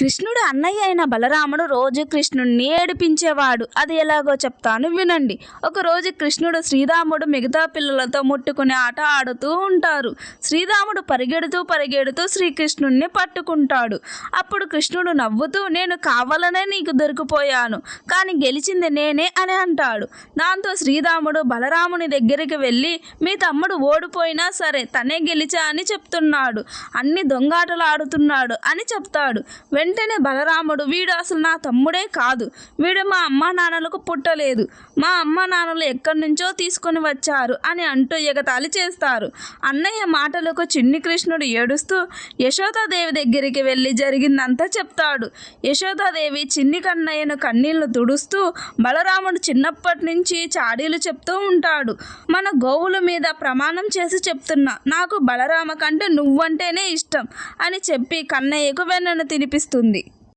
కృష్ణుడు అన్నయ్య అయిన బలరాముడు రోజు కృష్ణుణ్ణి ఏడిపించేవాడు. అది ఎలాగో చెప్తాను వినండి. ఒకరోజు కృష్ణుడు శ్రీరాముడు మిగతా పిల్లలతో ముట్టుకునే ఆట ఆడుతూ ఉంటారు. శ్రీరాముడు పరిగెడుతూ పరిగెడుతూ శ్రీకృష్ణుణ్ణి పట్టుకుంటాడు. అప్పుడు కృష్ణుడు నవ్వుతూ నేను కావాలనే నీకు దొరికిపోయాను కానీ గెలిచింది నేనే అని అంటాడు. దాంతో శ్రీరాముడు బలరాముని దగ్గరికి వెళ్ళి మీ తమ్ముడు ఓడిపోయినా సరే తనే గెలిచా అని చెప్తున్నాడు. అన్ని దొంగాటలు ఆడుతున్నాడు అని చెప్తాడు. వెంటనే బలరాముడు వీడు అసలు నా తమ్ముడే కాదు. వీడు మా అమ్మా నాన్నలకు పుట్టలేదు. మా అమ్మా నాన్నలు ఎక్కడి నుంచో తీసుకొని వచ్చారు అని అంటూ ఎగతాళి చేస్తారు. అన్నయ్య మాటలకు చిన్ని కృష్ణుడు ఏడుస్తూ యశోదాదేవి దగ్గరికి వెళ్ళి జరిగిందంతా చెప్తాడు. యశోదాదేవి చిన్ని కన్నయ్యను కన్నీళ్ళు తుడుస్తూ బలరాముడు చిన్నప్పటి నుంచి చాడీలు చెప్తూ ఉంటాడు. మన గోవుల మీద ప్రమాణం చేసి చెప్తున్నా. నాకు బలరామ కంటే నువ్వంటేనే ఇష్టం అని చెప్పి కన్నయ్యకు వెన్నను వస్తుంది.